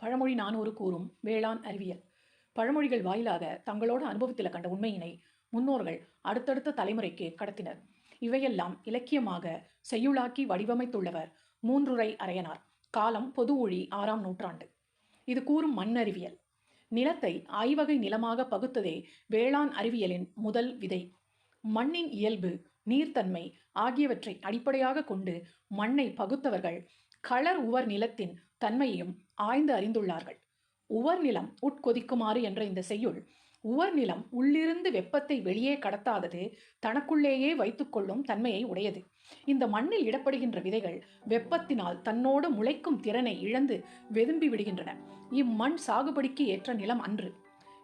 பழமொழி நானூறு கூறும் வேளாண் அறிவியல். பழமொழிகள் வாயிலாக தங்களோட அனுபவத்தில் கண்ட உண்மையினை முன்னோர்கள் அடுத்தடுத்த தலைமுறைக்கு கடத்தினர். இவையெல்லாம் இலக்கியமாக செய்யுளாக்கி வடிவமைத்துள்ளவர் மூன்றுரை அரையனார். காலம் பொது ஒழி ஆறாம் நூற்றாண்டு. இது கூறும் மண் அறிவியல் நிலத்தை ஐவகை நிலமாக பகுத்ததே வேளாண் அறிவியலின் முதல் விதை. மண்ணின் இயல்பு நீர்த்தன்மை ஆகியவற்றை அடிப்படையாக கொண்டு மண்ணை பகுத்தவர்கள் களர் உவர் நிலத்தின் தன்மையையும் ஆய்ந்து அறிந்துள்ளார்கள். உவர் நிலம் உட்கொதிக்குமாறு என்ற இந்த செய்யுள் உவர் நிலம் உள்ளிருந்து வெப்பத்தை வெளியே கடத்தாதது தனக்குள்ளேயே வைத்துக்கொள்ளும் தன்மையை உடையது. இந்த மண்ணில் இடப்படுகின்ற விதைகள் வெப்பத்தினால் தன்னோடு முளைக்கும் திறனை இழந்து வெதும்பி விடுகின்றன. இம்மண் சாகுபடிக்கு ஏற்ற நிலம் அன்று.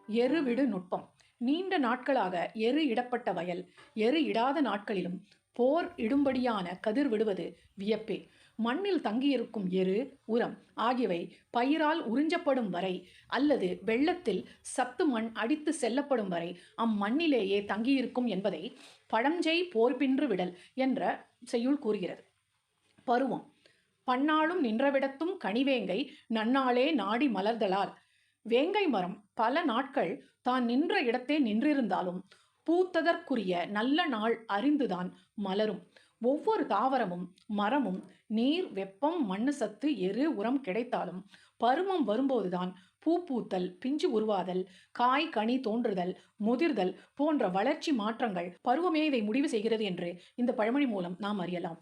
எரு விடு நுட்பம். நீண்ட நாட்களாக எரு இடப்பட்ட வயல் எரு இடாத நாட்களிலும் போர் இடும்படியான கதிர் விடுவது வியப்பே. மண்ணில் தங்கியிருக்கும் எரு உரம் ஆகியவை பயிரால் உறிஞ்சப்படும் வரை அல்லது வெள்ளத்தில் சத்து மண் அடித்து செல்லப்படும் வரை அம்மண்ணிலேயே தங்கியிருக்கும் என்பதை பழஞ்செய் போர்பின்று விடல் என்ற செய்யுள் கூறுகிறது. பருவம். பன்னாளும் நின்றவிடத்தும் கனிவேங்கை நன்னாளே நாடி மலர்தலால் வேங்கை மரம் பல நாட்கள் தான் நின்ற இடத்தே நின்றிருந்தாலும் பூத்ததற்குரிய நல்ல நாள் அறிந்துதான் மலரும். ஒவ்வொரு தாவரமும் மரமும் நீர் வெப்பம் மண்ணு சத்து எரு உரம் கிடைத்தாலும் பருவம் வரும்போதுதான் பூ பூத்தல் பிஞ்சு உருவாதல் காய் கனி தோன்றுதல் முதிர்தல் போன்ற வளர்ச்சி மாற்றங்கள் பருவமே இதை முடிவு செய்கிறது என்று இந்த பழமொழி மூலம் நாம் அறியலாம்.